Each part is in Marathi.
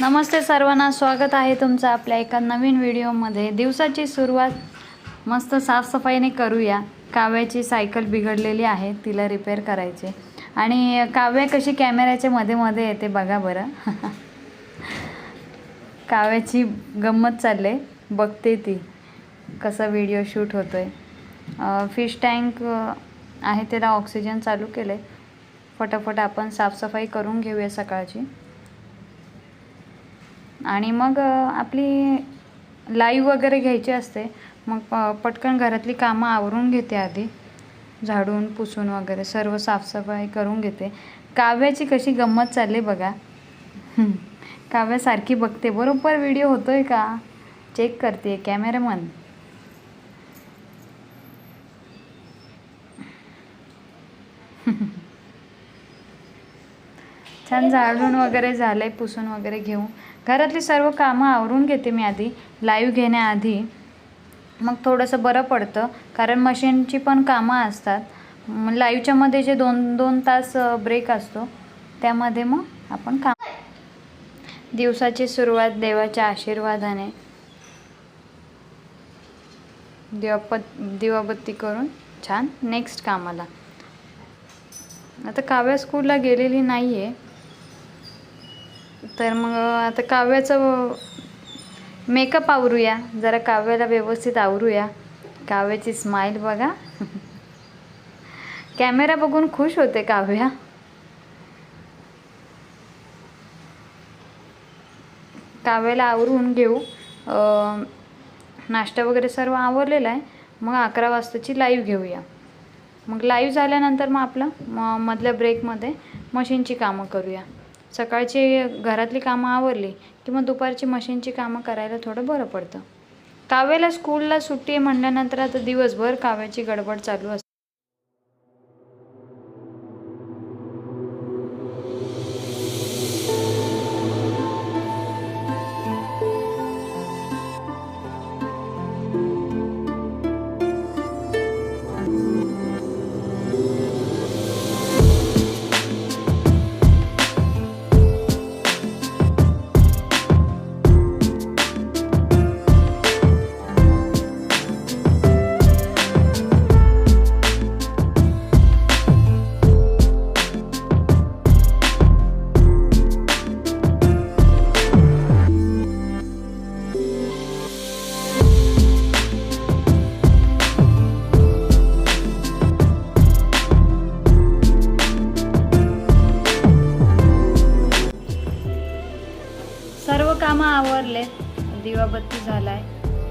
नमस्ते सर्वांना स्वागत आहे तुमचं आपल्या एका नवीन व्हिडिओमध्ये. दिवसाची सुरुवात मस्त साफसफाईने करूया. काव्याची सायकल बिघडलेली आहे तिला रिपेअर करायचे. आणि काव्य कशी कॅमेऱ्याच्या मध्ये मध्ये येते बघा बरं. काव्याची गंमत चालले. बघते ती कसा व्हिडिओ शूट होतो आहे फिश टँक आहे त्याला ऑक्सिजन चालू केलं आहे फटाफट आपण साफसफाई करून घेऊया सकाळची. आणि मग आपली लाईव्ह वगैरे घ्यायची असते. मग प पटकन घरातली कामं आवरून घेते आधी. झाडून पुसून वगैरे सर्व साफसफाई करून घेते. काव्याची कशी गंमत चालली बघा. काव्यासारखी बघते. बरोबर व्हिडिओ होतोय का? चेक करते. कॅमेरामन. छान झाडून वगैरे झालं आहे पुसून वगैरे घेऊन. घरातली सर्व कामं आवरून घेते मी आधी लाईव्ह घेण्याआधी. मग थोडंसं बरं पडतं कारण मशीनची पण कामं असतात. मग जे दोन दोन तास ब्रेक असतो त्यामध्ये मग आपण काम दिवसाची सुरुवात देवाच्या आशीर्वादाने. दिवापत दिवाबत्ती करून छान नेक्स्ट कामाला. आता काव्या स्कूलला गेलेली नाही आहे तर मग आता काव्याचं मेकअप आवरूया. जरा काव्याला व्यवस्थित आवरूया. काव्याची स्माईल बघा. कॅमेरा बघून खुश होते काव्या. काव्याला आवरून घेऊ. नाश्ता वगैरे सर्व आवरलेला आहे. मग अकरा वाजताची लाईव्ह घेऊया. मग लाईव्ह झाल्यानंतर मग आपलं म मधल्या ब्रेकमध्ये मशीनची कामं करूया. सकाळची घरातली कामं आवरली की मग दुपारची मशीनची कामं करायला थोडं बरं पडतं. काव्याला स्कूलला सुट्टी आहे म्हणल्यानंतर आता दिवसभर काव्याची गडबड चालू असते. कामं आवरले. दिवाबत्ती झालाय.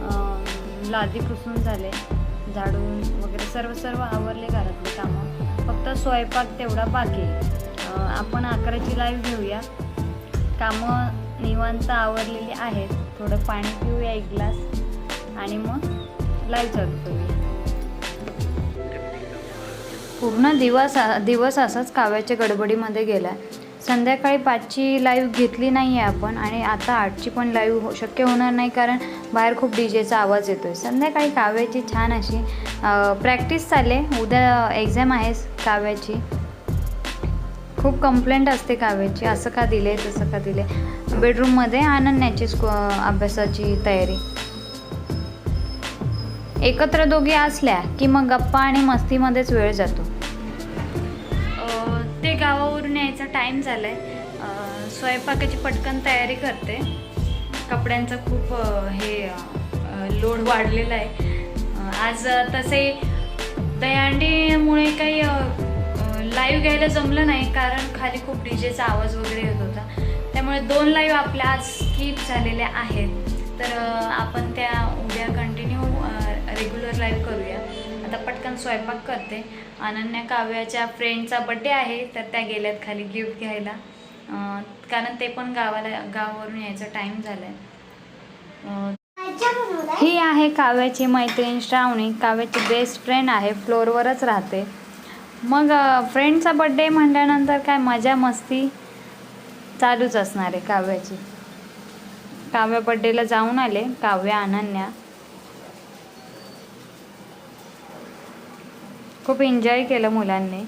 आहे लादी पुसून झाले. झाडून वगैरे सर्व सर्व आवरले घरातली कामं. फक्त स्वयंपाक तेवढा बाकी आपण अकराची लाईव्ह घेऊया. कामं निवांत आवरलेली आहेत. थोडं पाणी पिऊया एक ग्लास. आणि मग लाईव्ह चालू करूया. पूर्ण दिवस दिवस असाच काव्याच्या गडबडीमध्ये गेला संध्याकाळी पाचची लाईव्ह घेतली नाही आहे आपण आणि आता आठची पण लाईव्ह हो शक्य होणार नाही कारण बाहेर खूप डी जेचा आवाज येतो आहे संध्याकाळी काव्याची छान अशी प्रॅक्टिस चालले. उद्या एक्झाम आहे काव्याची. खूप कंप्लेंट असते काव्याची. असं का दिले तसं का दिले. बेडरूममध्ये अनन्याची स्कू अभ्यासाची तयारी. एकत्र दोघी असल्या की मग गप्पा आणि मस्तीमध्येच वेळ जातो. गावावरून यायचा टाईम झालाय. आहे स्वयंपाकाची पटकन तयारी करते. कपड्यांचा खूप हे लोड वाढलेला आहे. आज तसे दहीहंडीमुळे काही लाईव्ह घ्यायला जमलं नाही. कारण खाली खूप डीजेचा आवाज वगैरे येत होता. त्यामुळे दोन लाईव्ह आपल्या आज स्किप झालेल्या आहेत. तर आपण त्या उद्या कंटिन्यू रेग्युलर लाईव्ह करूया. आता पटकन स्वयंपाक करते. अनन्या काव्याच्या फ्रेंडचा बड्डे आहे तर त्या गेल्यात खाली गिफ्ट घ्यायला. कारण ते पण गावाला गावावरून यायचा टाईम झाला आहे ही आहे काव्याची मैत्रीण श्रावणी. काव्याची बेस्ट फ्रेंड आहे फ्लोअरवरच राहते. मग फ्रेंडचा बड्डे म्हटल्यानंतर काय मजा मस्ती? चालूच असणार आहे काव्याची. काव्या बड्डेला जाऊन आले काव्या अनन्या. खूप एन्जॉय केलं मुलांनी.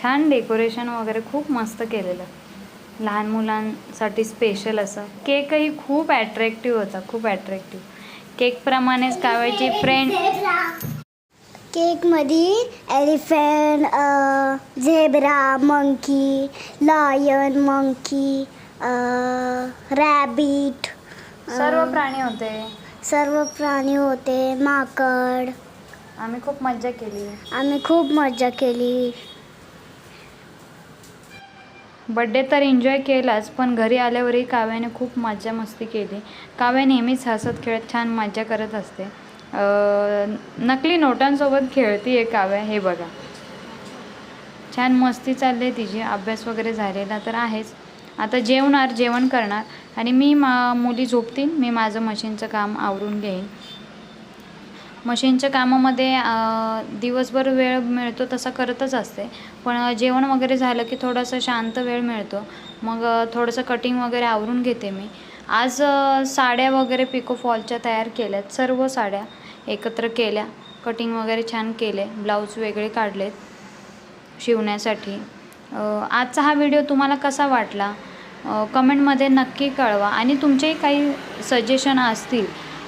छान डेकोरेशन वगैरे खूप मस्त केलेलं. लहान मुलांसाठी स्पेशल असं. केकही खूप ॲट्रॅक्टिव्ह होता खूप ॲट्रॅक्टिव्ह केकप्रमाणेच काव्याची फ्रेंड केकमध्ये elephant zebra monkey lion monkey rabbit सर्व प्राणी होते. सर्व प्राणी होते माकड. आम्ही खूप मज्जा केली. आम्ही खूप मजा केली. बड्डे तर एन्जॉय केलाच पण घरी आल्यावरही काव्याने खूप मज्जा मस्ती केली. काव्या नेहमीच हसत खेळत छान मज्जा करत असते. अं, नकली नोटांसोबत खेळती आहे काव्या हे बघा. छान मस्ती चालली आहे तिची अभ्यास वगैरे झालेला तर आहेच. आता जेवणार जेवण करणार. आणि मी मा मुली झोपतील मी माझं मशीनचं काम आवरून घेईन. मशीनच्या कामामध्ये दिवसभर वेळ मिळतो तसा करतच असते. पण जेवण वगैरे झालं की थोडंसं शांत वेळ मिळतो. मग थोडंसं कटिंग वगैरे आवरून घेते मी. आज साड्या वगैरे पिको फॉलच्या तयार केल्यात. सर्व साड्या एकत्र केल्या. कटिंग वगैरे छान केले. ब्लाऊज वेगळे काढलेत शिवण्यासाठी. आजचा हा व्हिडिओ तुम्हाला कसा वाटला? कमेंटमध्ये नक्की कळवा. आणि तुमचेही काही सजेशन असतील